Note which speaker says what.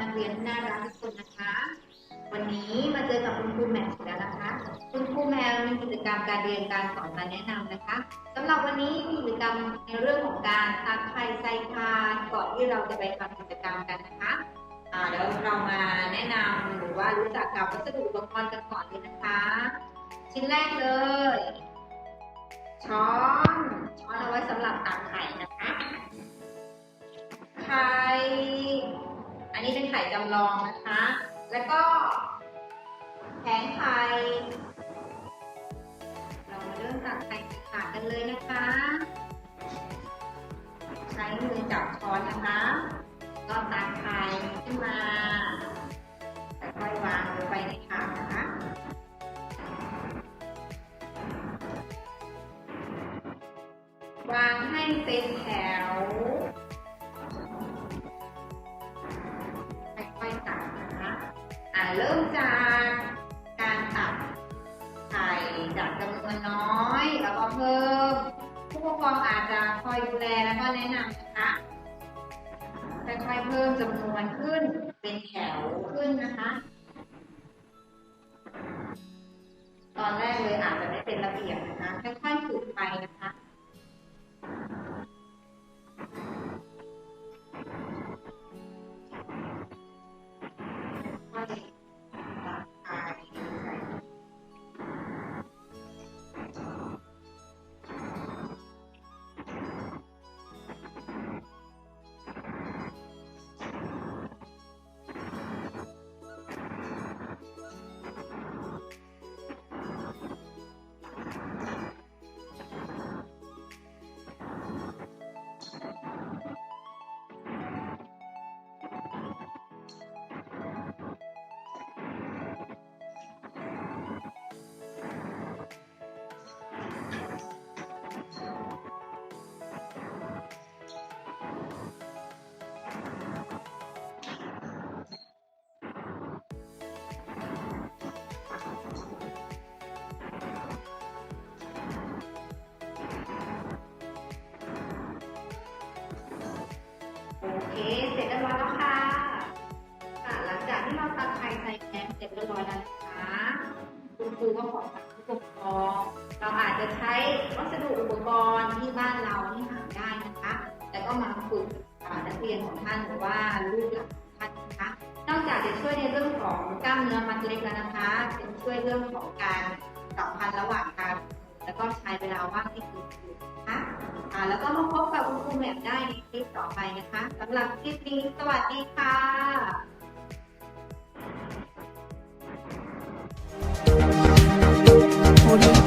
Speaker 1: นักเรียนที่น่ารักทุกคนนะคะ วันนี้มาเจอกับคุณครูแม่มอีกแล้วนะคะ คุณครูแม่มมีกิจกรรมการเรียนการสอนมาแนะนำนะคะสำหรับวันนี้มีกิจกรรมในเรื่องของการตักไข่ใส่พานก่อนที่เราจะไปทำกิจกรรมกันนะคะอ่าเดี๋ยวเรามาแนะนำหรือว่ารู้จักกับวัสดุอุปกรณ์กันก่อนเลยนะคะ ชิ้นแรกเลย ช้อนช้อนเอาไว้สำหรับตักไข่นะคะ อันนี้เป็นไข่จำลองนะคะ แล้วก็แผงไข่ เรามาเริ่มตักไข่ใส่ถาดกันเลยนะคะ ใช้มือจับช้อนนะคะ ก็ตักไข่ขึ้นมาค่อยวางลงไปในถาดนะคะวางให้เป็นแถว เริ่มจากการตักไข่จากจำนวนน้อย แล้วก็เพิ่ม ผู้ปกครองอาจจะคอยดูแลแล้วก็แนะนำนะคะค่อยๆเพิ่มจำนวนขึ้นเป็นแถวขึ้นนะคะ ตอนแรกเลยอาจจะไม่เป็นระเบียบ ร็จเรียบร้อยแล้วนะคะคุณครูก็ขอฝากผู้ปกครองเราอาจจะใช้วัสดุอุปกรณ์ที่บ้านเราที่หาได้นะคะ แล้วก็มาฝึกนักเรียนของท่านหรือว่าลูกหลานของท่านนะคะนอกจากจะช่วยในเรื่องของกล้ามเนื้อมัดเล็กแล้วนะคะเป็นช่วยเรื่องของการสัมพันธ์ระหว่างกันแล้วก็ใช้เวลาว่างที่คุณครูนะคะแล้วก็มาพบกับคุณครูแหม่มได้ในคลิปต่อไปนะคะสำหรับคลิปนี้สวัสดีค่ะ por